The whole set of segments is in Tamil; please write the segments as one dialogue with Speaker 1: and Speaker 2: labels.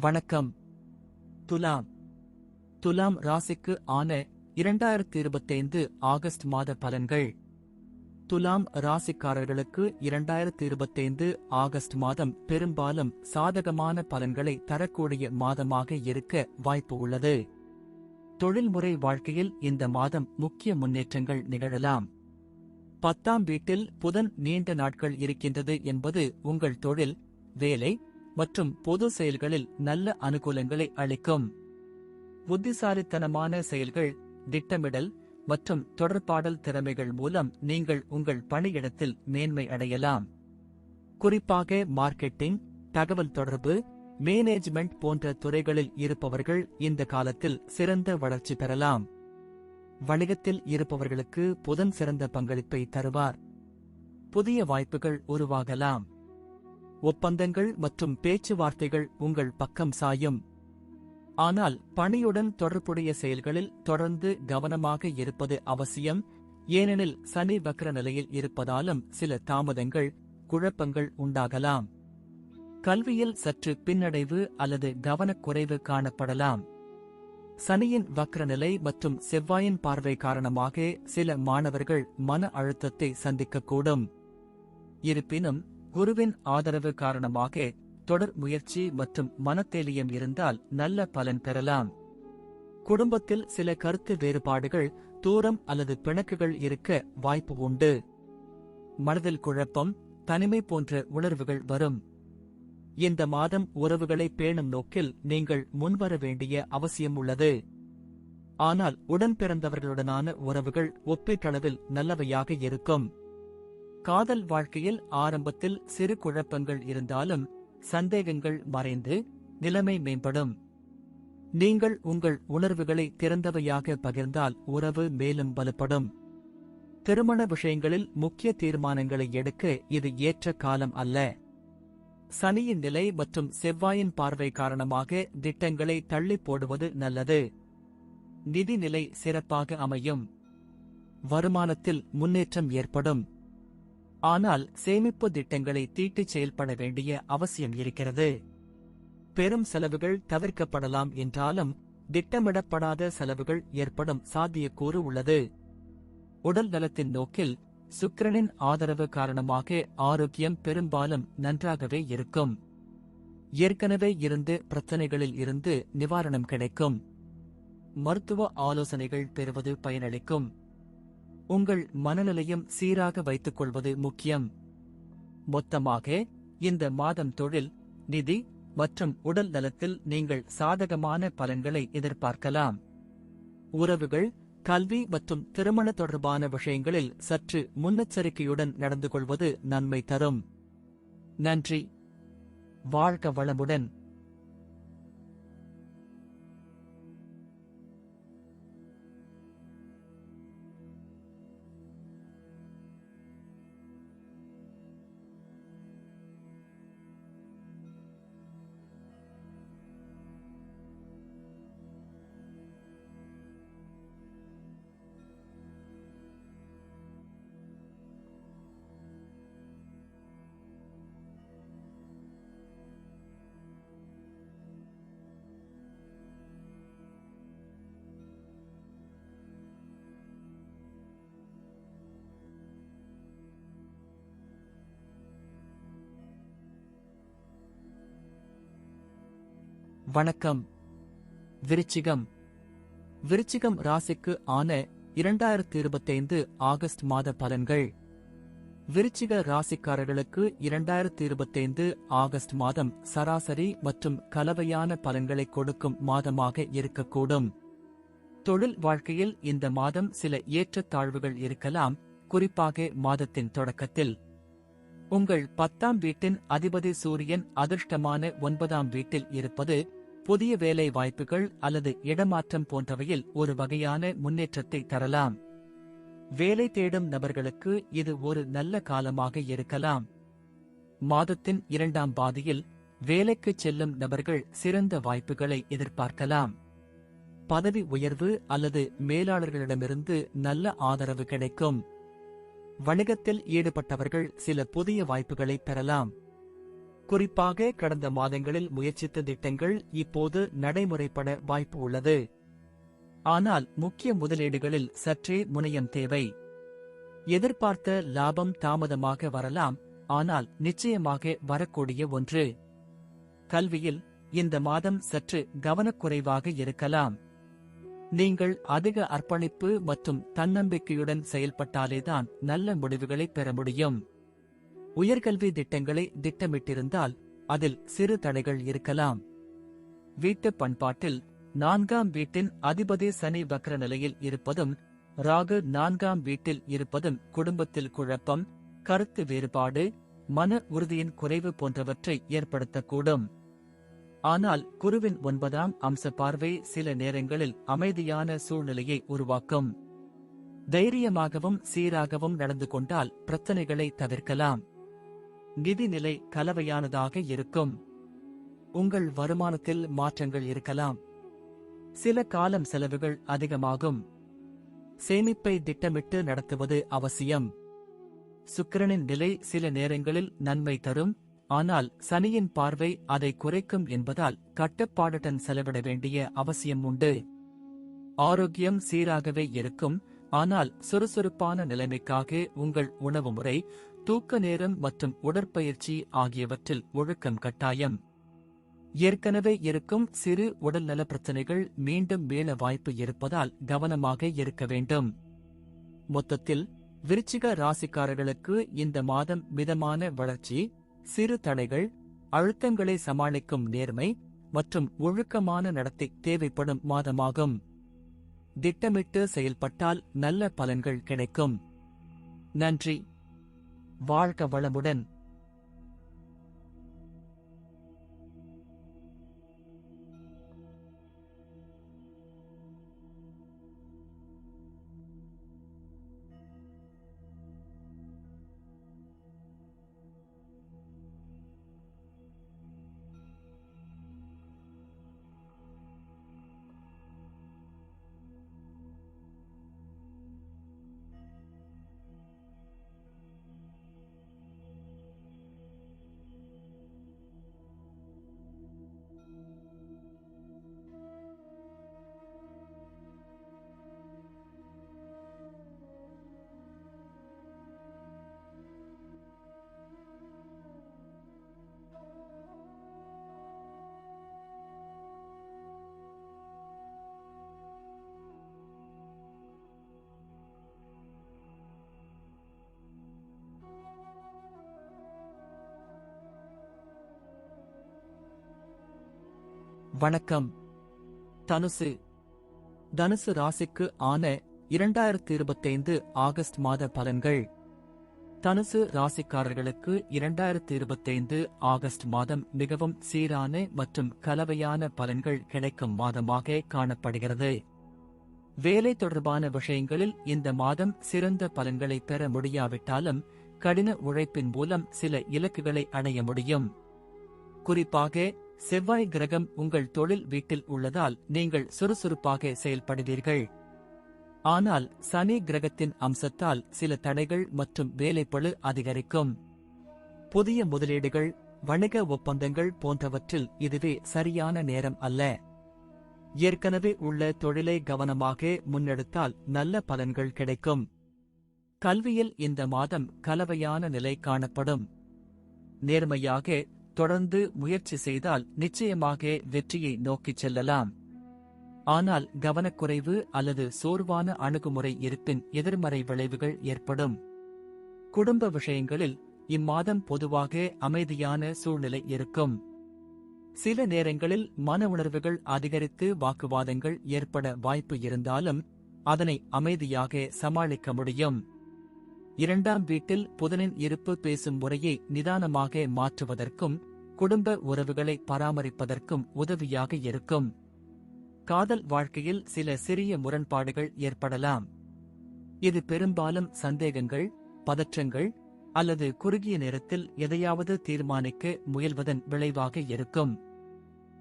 Speaker 1: வணக்கம். துலாம். துலாம் ராசிக்கு ஆன இரண்டாயிரத்தி இருபத்தைந்து ஆகஸ்ட் மாத பலன்கள். துலாம் ராசிக்காரர்களுக்கு இரண்டாயிரத்தி இருபத்தைந்து ஆகஸ்ட் மாதம் பெரும்பாலும் சாதகமான பலன்களை தரக்கூடிய மாதமாக இருக்க வாய்ப்பு உள்ளது. தொழில்முறை வாழ்க்கையில் இந்த மாதம் முக்கிய முன்னேற்றங்கள் நிகழலாம். பத்தாம் வீட்டில் புதன் நீண்ட நாட்கள் இருக்கின்றது என்பது உங்கள் தொழில் வேலை மற்றும் பொது செயல்களில் நல்ல அனுகூலங்களை அளிக்கும். புத்திசாலித்தனமான செயல்கள் திட்டமிடல் மற்றும் தொடர்பாடல் திறமைகள் மூலம் நீங்கள் உங்கள் பணியிடத்தில் மேன்மை அடையலாம். குறிப்பாக மார்க்கெட்டிங் தகவல் தொடர்பு மேனேஜ்மெண்ட் போன்ற துறைகளில் இருப்பவர்கள் இந்த காலத்தில் சிறந்த வளர்ச்சி பெறலாம். வணிகத்தில் இருப்பவர்களுக்கு புதன் சிறந்த பங்களிப்பை தருவார். புதிய வாய்ப்புகள் உருவாகலாம். ஒப்பந்தங்கள் மற்றும் பேச்சுவார்த்தைகள் உங்கள் பக்கம் சாயும். ஆனால் பணியுடன் தொடர்புடைய செயல்களில் தொடர்ந்து கவனமாக இருப்பது அவசியம். ஏனெனில் சனி வக்ர நிலையில் இருப்பதாலும் சில தாமதங்கள் குழப்பங்கள் உண்டாகலாம். கல்வியில் சற்று பின்னடைவு அல்லது கவனக்குறைவு காணப்படலாம். சனியின் வக்ரநிலை மற்றும் செவ்வாயின் பார்வை காரணமாக சில மாணவர்கள் மன அழுத்தத்தை சந்திக்கக்கூடும். இருப்பினும் குருவின் ஆதரவு காரணமாக தொடர் முயற்சி மற்றும் மனத்தேலியம் இருந்தால் நல்ல பலன் பெறலாம். குடும்பத்தில் சில கருத்து வேறுபாடுகள் தூரம் அல்லது பிணக்குகள் இருக்க வாய்ப்பு உண்டு. மனதில் குழப்பம் தனிமை போன்ற உணர்வுகள் வரும். இந்த மாதம் உறவுகளை பேணும் நோக்கில் நீங்கள் முன்வர வேண்டிய அவசியம் உள்ளது. ஆனால் உடன் பிறந்தவர்களுடனான உறவுகள் ஒப்பீட்டளவில் நல்லவையாக இருக்கும். காதல் வாழ்க்கையில் ஆரம்பத்தில் சிறு குழப்பங்கள் இருந்தாலும் சந்தேகங்கள் மறைந்து நிலைமை மேம்படும். நீங்கள் உங்கள் உணர்வுகளை திறந்தவையாக பகிர்ந்தால் உறவு மேலும் வலுப்படும் திருமண விஷயங்களில் முக்கிய தீர்மானங்களை எடுக்க இது ஏற்ற காலம் அல்ல. சனியின் நிலை மற்றும் செவ்வாயின் பார்வை காரணமாக திட்டங்களை தள்ளி போடுவது நல்லது. நிதிநிலை சிறப்பாக அமையும். வருமானத்தில் முன்னேற்றம் ஏற்படும். ஆனால் சேமிப்பு திட்டங்களை தீட்டிச் செயல்பட வேண்டிய அவசியம் இருக்கிறது. பெரும் செலவுகள் தவிர்க்கப்படலாம் என்றாலும் திட்டமிடப்படாத செலவுகள் ஏற்படும் சாத்தியக்கூறு உள்ளது. உடல் நலத்தின் நோக்கில் சுக்கிரனின் ஆதரவு காரணமாக ஆரோக்கியம் பெரும்பாலும் நன்றாகவே இருக்கும். ஏற்கனவே இருந்து பிரச்சனைகளில் இருந்து நிவாரணம் கிடைக்கும். மருத்துவ ஆலோசனைகள் பெறுவது பயனளிக்கும். உங்கள் மனநிலையும் சீராக வைத்துக் கொள்வது முக்கியம். மொத்தமாக இந்த மாதம் தொழில் நிதி மற்றும் உடல் நலத்தில் நீங்கள் சாதகமான பலன்களை எதிர்பார்க்கலாம். உறவுகள் கல்வி மற்றும் திருமண தொடர்பான விஷயங்களில் சற்று முன்னெச்சரிக்கையுடன் நடந்து கொள்வது நன்மை தரும். நன்றி. வாழ்க வளமுடன். வணக்கம். விருச்சிகம். விருச்சிகம் ராசிக்கு ஆன இரண்டாயிரத்தி இருபத்தைந்து ஆகஸ்ட் மாத பலன்கள். விருச்சிக ராசிக்காரர்களுக்கு இரண்டாயிரத்தி இருபத்தைந்து ஆகஸ்ட் மாதம் சராசரி மற்றும் கலவையான பலன்களை கொடுக்கும் மாதமாக இருக்கக்கூடும். தொழில் வாழ்க்கையில் இந்த மாதம் சில ஏற்றத்தாழ்வுகள் இருக்கலாம் குறிப்பாக மாதத்தின் தொடக்கத்தில். உங்கள் பத்தாம் வீட்டின் அதிபதி சூரியன் அதிர்ஷ்டமான ஒன்பதாம் வீட்டில் இருப்பது புதிய வேலை வாய்ப்புகள் அல்லது இடமாற்றம் போன்றவையில் ஒரு வகையான முன்னேற்றத்தை தரலாம். வேலை தேடும் நபர்களுக்கு இது ஒரு நல்ல காலமாக இருக்கலாம். மாதத்தின் இரண்டாம் பாதியில் வேலைக்கு செல்லும் நபர்கள் சிறந்த வாய்ப்புகளை எதிர்பார்க்கலாம். பதவி உயர்வு அல்லது மேலாளர்களிடமிருந்து நல்ல ஆதரவு கிடைக்கும். வணிகத்தில் ஈடுபட்டவர்கள் சில புதிய வாய்ப்புகளை பெறலாம். குறிப்பாக கடந்த மாதங்களில் முயற்சித்த திட்டங்கள் இப்போது நடைமுறைப்பட வாய்ப்பு உள்ளது. ஆனால் முக்கிய முதலீடுகளில் சற்றே முனையம் தேவை. எதிர்பார்த்த லாபம் தாமதமாக வரலாம் ஆனால் நிச்சயமாக வரக்கூடிய ஒன்று. கல்வியில் இந்த மாதம் சற்று கவனக்குறைவாக இருக்கலாம். நீங்கள் அதிக அர்ப்பணிப்பு மற்றும் தன்னம்பிக்கையுடன் செயல்பட்டாலேதான் நல்ல முடிவுகளை பெற முடியும். உயர்கல்வி திட்டங்களை திட்டமிட்டிருந்தால் அதில் சிறு தடைகள் இருக்கலாம். வீட்டு பண்பாட்டில் நான்காம் வீட்டின் அதிபதி சனி வக்ர நிலையில் இருப்பதும் ராகு நான்காம் வீட்டில் இருப்பதும் குடும்பத்தில் குழப்பம் கருத்து வேறுபாடு மன உறுதியின் குறைவு போன்றவற்றை ஏற்படுத்தக்கூடும். ஆனால் குருவின் ஒன்பதாம் அம்ச பார்வை சில நேரங்களில் அமைதியான சூழ்நிலையை உருவாக்கும். தைரியமாகவும் சீராகவும் நடந்து கொண்டால் பிரச்சனைகளை தவிர்க்கலாம். நிதிநிலை கலவையானதாக இருக்கும். உங்கள் வருமானத்தில் மாற்றங்கள் இருக்கலாம். சில காலம் செலவுகள் அதிகமாகும். சேமிப்பை திட்டமிட்டு நடத்துவது அவசியம். சுக்கிரனின் நிலை சில நேரங்களில் நன்மை தரும் ஆனால் சனியின் பார்வை அதை குறைக்கும் என்பதால் கட்டுப்பாடுடன் செலவிட வேண்டிய அவசியம் உண்டு. ஆரோக்கியம் சீராகவே இருக்கும் ஆனால் சுறுசுறுப்பான நிலைமைக்காக உங்கள் உணவு முறை தூக்க நேரம் மற்றும் உடற்பயிற்சி ஆகியவற்றில் ஒழுக்கம் கட்டாயம். ஏற்கனவே இருக்கும் சிறு உடல்நல பிரச்சனைகள் மீண்டும் மீள வாய்ப்பு இருப்பதால் கவனமாக இருக்க வேண்டும். மொத்தத்தில் விருச்சிக ராசிக்காரர்களுக்கு இந்த மாதம் மிதமான வளர்ச்சி சிறு தடைகள் அழுத்தங்களை சமாளிக்கும் நேர்மை மற்றும் ஒழுக்கமான நடத்தை தேவைப்படும் மாதமாகும். திட்டமிட்டு செயல்பட்டால் நல்ல பலன்கள் கிடைக்கும். நன்றி. வாழ்க வளமுடன். வணக்கம். தனுசு. தனுசு ராசிக்கு ஆன இரண்டாயிரத்தி இருபத்தைந்து ஆகஸ்ட் மாத பலன்கள். தனுசு ராசிக்காரர்களுக்கு இரண்டாயிரத்தி இருபத்தைந்து ஆகஸ்ட் மாதம் மிகவும் சீரான மற்றும் கலவையான பலன்கள் கிடைக்கும் மாதமாக காணப்படுகிறது. வேலை தொடர்பான விஷயங்களில் இந்த மாதம் சிறந்த பலன்களை பெற முடியாவிட்டாலும் கடின உழைப்பின் மூலம் சில இலக்குகளை அடைய முடியும். குறிப்பாக செவ்வாய் கிரகம் உங்கள் தொழில் வீட்டில் உள்ளதால் நீங்கள் சுறுசுறுப்பாக செயல்படுவீர்கள். ஆனால் சனி கிரகத்தின் அம்சத்தால் சில தடைகள் மற்றும் வேலைப்பளு அதிகரிக்கும். புதிய முதலீடுகள் வணிக ஒப்பந்தங்கள் போன்றவற்றில் இதுவே சரியான நேரம் அல்ல. ஏற்கனவே உள்ள தொழிலை கவனமாக முன்னெடுத்தால் நல்ல பலன்கள் கிடைக்கும். கல்வியில் இந்த மாதம் கலவையான நிலை காணப்படும். நேர்மையாக தொடர்ந்து முயற்சி செய்தால் நிச்சயமாக வெற்றியை நோக்கிச் செல்லலாம். ஆனால் கவனக்குறைவு அல்லது சோர்வான அணுகுமுறை இருப்பின் எதிர்மறை விளைவுகள் ஏற்படும். குடும்ப விஷயங்களில் இம்மாதம் பொதுவாக அமைதியான சூழ்நிலை இருக்கும். சில நேரங்களில் மன உணர்வுகள் அதிகரித்து வாக்குவாதங்கள் ஏற்பட வாய்ப்பு இருந்தாலும் அதனை அமைதியாக சமாளிக்க முடியும். இரண்டாம் வீட்டில் புதனின் இருப்பு பேசும் முறையை நிதானமாக மாற்றுவதற்கும் குடும்ப உறவுகளை பராமரிப்பதற்கும் உதவியாக இருக்கும். காதல் வாழ்க்கையில் சில சிறிய முரண்பாடுகள் ஏற்படலாம். இது பெரும்பாலும் சந்தேகங்கள் பதற்றங்கள் அல்லது குறுகிய நேரத்தில் எதையாவது தீர்மானிக்க முயல்வதன் விளைவாக இருக்கும்.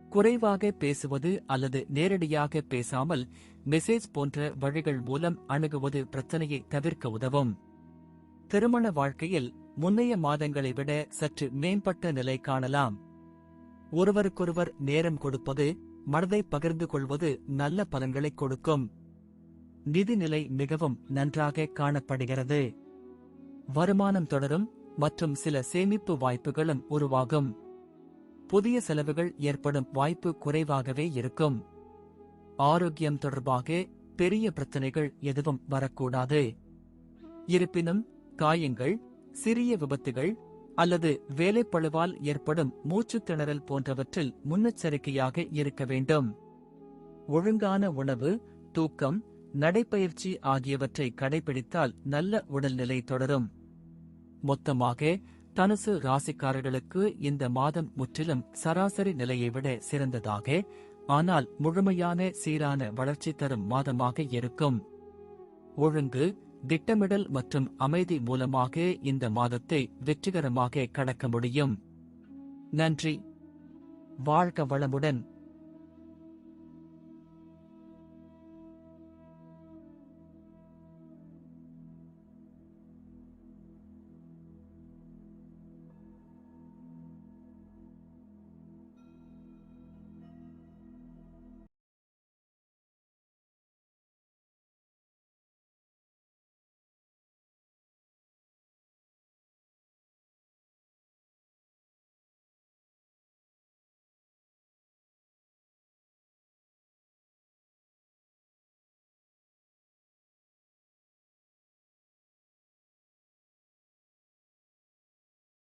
Speaker 1: குறைவாக பேசுவது அல்லது நேரடியாக பேசாமல் மெசேஜ் போன்ற வழிகள் மூலம் அணுகுவது பிரச்சனையை தவிர்க்க உதவும். திருமண வாழ்க்கையில் முன்னைய மாதங்களை விட சற்று மேம்பட்ட நிலை காணலாம். ஒருவருக்கொருவர் நேரம் கொடுப்பது மனதை பகிர்ந்து கொள்வது நல்ல பலன்களை கொடுக்கும். நிதிநிலை மிகவும் நன்றாக காணப்படுகிறது. வருமானம் தொடரும் மற்றும் சில சேமிப்பு வாய்ப்புகளும் உருவாகும். புதிய செலவுகள் ஏற்படும் வாய்ப்பு குறைவாகவே இருக்கும். ஆரோக்கியம் தொடர்பாக பெரிய பிரச்சனைகள் எதுவும் வரக்கூடாது. இருப்பினும் காயங்கள் சிறிய விபத்துகள் அல்லது வேலைப்பழுவால் ஏற்படும் மூச்சுத் திணறல் போன்றவற்றில் முன்னெச்சரிக்கையாக இருக்க வேண்டும். ஒழுங்கான உணவு தூக்கம் நடைப்பயிற்சி ஆகியவற்றை கடைபிடித்தால் நல்ல உடல்நிலை தொடரும். மொத்தமாக தனுசு ராசிக்காரர்களுக்கு இந்த மாதம் முற்றிலும் சராசரி நிலையை விட சிறந்ததாக ஆனால் முழுமையான சீரான வளர்ச்சி தரும் மாதமாக இருக்கும். ஒழுங்கு திட்டமிடல் மற்றும் அமைதி மூலமாக இந்த மாதத்தை வெற்றிகரமாக கடக்க முடியும். நன்றி. வாழ்க வளமுடன்.